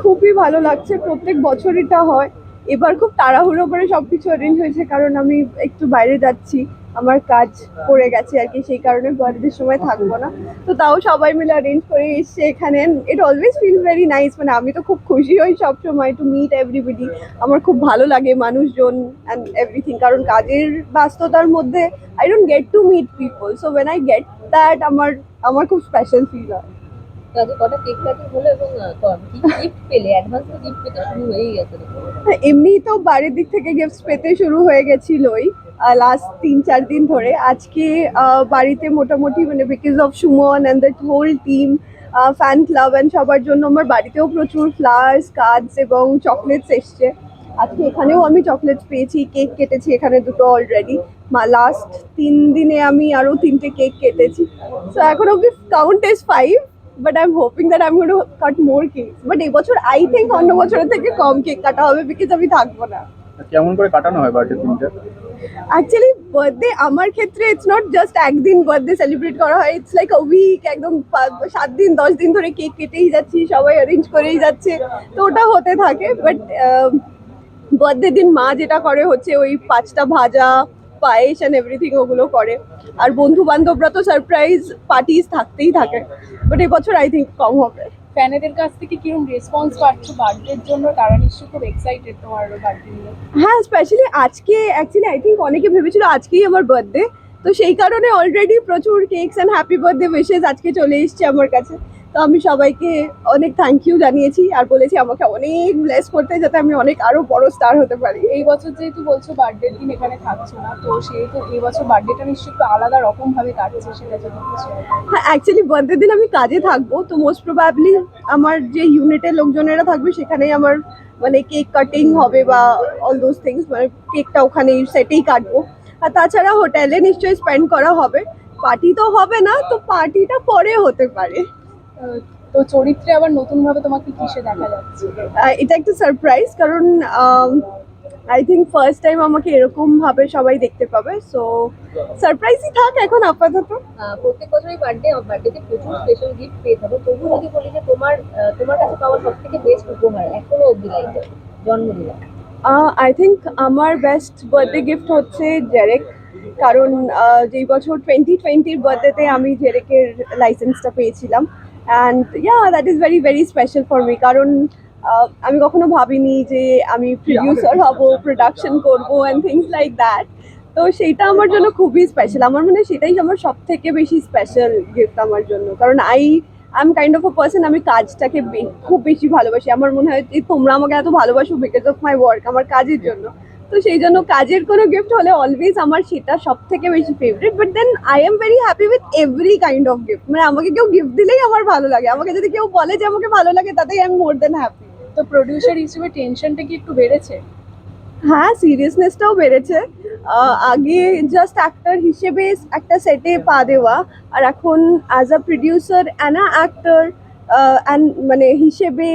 খুবই ভালো লাগছে, প্রত্যেক বছর এটা হয়। এবার খুব তাড়াহুড়ো করে সবকিছু অ্যারেঞ্জ হয়েছে, কারণ আমি একটু বাইরে যাচ্ছি। আমার কাজ পড়ে গেছে আর কি সেই কারণে বার্থডের সময় থাকব না। তো তাও সবাই মিলে অ্যারেঞ্জ করে এসছে এখানে it always feel very nice মানে আমি তো খুব খুশি হই সব সময় টু মিট এভরিবডি আমার খুব ভালো লাগে মানুষজন অ্যান্ড এভরিথিং কারণ কাজের ব্যস্ততার মধ্যে I don't get to meet people so when I get that আমার আমার খুব স্পেশাল ফিল হয়। গিফট গিফট হ্যাঁ, এমনি তো বাড়ির দিক থেকে গিফটস পেতে শুরু হয়ে গেছিলই। লাস্ট তিন, চার দিন ধরে। আজকে বাড়িতে মোটামুটি মানে because of Suman and that whole team fan club and সবার জন্য আমার বাড়িতেও প্রচুর ফ্লাওয়ার্স কার্ডস এবং চকলেটস এসছে। আজকে এখানেও আমি চকলেটস পেয়েছি কেক কেটেছি এখানে দুটো অলরেডি মা লাস্ট তিন দিনে আমি আরও তিনটে কেক কেটেছি। সো এখন অব্দি count is five but I am hoping that I am going to cut more cake but এবছর আই থিঙ্ক অন্য বছরের থেকে কম কেক কাটা হবে বিকজ আমি থাকব না। কেমন করে কাটানো হয় বার্থডে দিনটা অ্যাকচুয়ালি বার্থডে আমার ক্ষেত্রে ইটস নট জাস্ট একদিন বার্থডে সেলিব্রেট করা হয় ইটস লাইক আ উইক একদম সাত দিন, দশ দিন ধরে কেক কেটেই যাচ্ছি, সবাই অ্যারেঞ্জ করেই যাচ্ছে, তো ওটা হতে থাকে বাট বার্থডে দিন মা যেটা করে হচ্ছে ওই পাঁচটা ভাজা, পায়েস অ্যান্ড এভরিথিং ওগুলো করে, আর বন্ধু বান্ধবরা তো সারপ্রাইজ পার্টিস থাকতেই থাকে বাট এবছর আই থিঙ্ক কম হবে। ফ্যানেদের কাছ থেকে কীরকম রেসপন্স পাচ্ছ বার্থডের জন্য? তারা নিশ্চয়ই খুব এক্সাইটেড তোমার বার্থডে হ্যাঁ স্পেশালি আজকে অ্যাকচুয়ালি আই থিঙ্ক অনেকে ভেবেছিল আজকেই আমার বার্থডে তো সেই কারণে অলরেডি প্রচুর cakes and happy birthday wishes আজকে চলে এসছে আমার কাছে। তো আমি সবাইকে অনেক থ্যাংক ইউ জানিয়েছি আর বলেছি আমাকে অনেক ব্লেস করতে যাতে আমি অনেক আরও বড় স্টার হতে পারি। এই বছর যেহেতু বলছো বার্থডের দিন এখানে থাকছো না তো সেহেতু এই বছর বার্থডেটা নিশ্চয়ই একটু আলাদা রকম ভাবে কাটছে সেটা যদি হ্যাঁ অ্যাকচুয়ালি বার্থডে দিন আমি কাজে থাকব তো মোস্ট প্রবাবলি আমার যে ইউনিটের লোকজনেরা থাকবে সেখানেই আমার মানে কেক কাটিং হবে বা অল দোজ থিংস মানে কেকটা ওখানে সেটেই কাটবো। আর তাছাড়া হোটেলে নিশ্চয়ই স্পেন্ড করা হবে। পার্টি তো হবে না তো পার্টিটা পরে হতে পারে। তো চরিত্রে আবার নতুন ভাবে তোমাকে কিসে দেখা যাচ্ছে? এটা একটা সারপ্রাইজ কারণ আই থিঙ্ক ফার্স্ট টাইম আমাকে এরকম ভাবে সবাই দেখতে পাবে সো সারপ্রাইজই থাক এখন আপাতত। প্রত্যেক বছরই বার্থডে বার্থডেতে প্রচুর স্পেশাল গিফট পেয়ে থাকো। তবু যদি বলি যে তোমার তোমার কাছে পাওয়া সব থেকে বেস্ট উপহার এখনও অব্দি লাইফে জন্মদিনে। আই থিঙ্ক আমার বেস্ট বার্থডে গিফট হচ্ছে জেরেক কারণ যেই বছর টোয়েন্টি টোয়েন্টির বার্থডেতে আমি জেরেকের লাইসেন্সটা পেয়েছিলাম। And yeah that is very very special for me কারণ আহ, আমি কখনো ভাবিনি যে আমি প্রডিউসার হব প্রোডাকশন করব অ্যান্ড থিংস লাইক দ্যাট তো সেইটা আমার জন্য খুবই স্পেশাল আমার মনে হয় সেটাই আমার সব থেকে বেশি স্পেশাল গিফট আমার জন্য। কারণ I I am kind of a person আমি কাজটাকে খুব বেশি ভালোবাসি। আমার মনে হয় যে তোমরা আমাকে এত ভালোবাসো বিকজ অফ মাই ওয়ার্ক আমার কাজের জন্য। তো সেই জন্য কাজের কোনো গিফট হলে অলওয়েজ আমার সেটা সব থেকে বেশি favourite but then I am very happy with every kind of gift মানে আমাকে কেউ গিফট দিলেই আমার ভালো লাগে। আমাকে যদি কেউ বলে যে আমাকে ভালো লাগে তাতেই I am more then happy তো প্রডিউসার হিসেবে টেনশনটা কি একটু বেড়েছে? হ্যাঁ সিরিয়াসনেসটাও বেড়েছে। আগে জাস্ট অ্যাক্টর হিসেবে একটা সেটে পা দেওয়া আর এখন as a producer and a actor মানে হিসেবে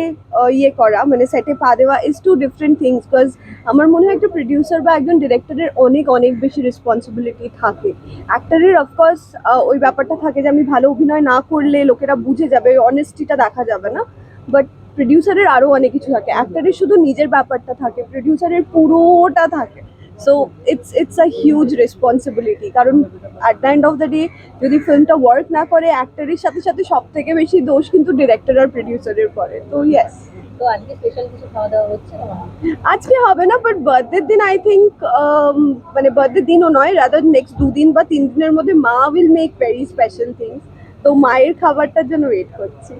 ইয়ে করা মানে সেটে পা দেওয়া is two different things because আমার মনে হয় একটা প্রডিউসার বা একজন ডিরেক্টরের অনেক অনেক বেশি রেসপন্সিবিলিটি থাকে। অ্যাক্টরের অফকোর্স ওই ব্যাপারটা থাকে যে আমি ভালো অভিনয় না করলে লোকেরা বুঝে যাবে অনেস্টিটা দেখা যাবে না। বাট প্রডিউসারের আরও অনেক কিছু থাকে। অ্যাক্টরের শুধু নিজের ব্যাপারটা থাকে প্রডিউসারের পুরোটা থাকে। So it's it's a huge responsibility কারণ at the end of the day যদি ফিল্মটা ওয়ার্ক না করে অ্যাক্টরের সাথে সাথে সব থেকে বেশি দোষ কিন্তু ডিরেক্টর আর প্রডিউসারের পরে তো ইয়েস তো আজকে স্পেশাল কিছু খাওয়া দাওয়া হচ্ছে আজকে হবে না বাট বার্থডের দিন আই থিঙ্ক মানে বার্থডে দিনও নয় রাদার নেক্সট দুদিন বা তিন দিনের মধ্যে মা will make very special things তো মায়ের খাবারটার জন্য ওয়েট করছি।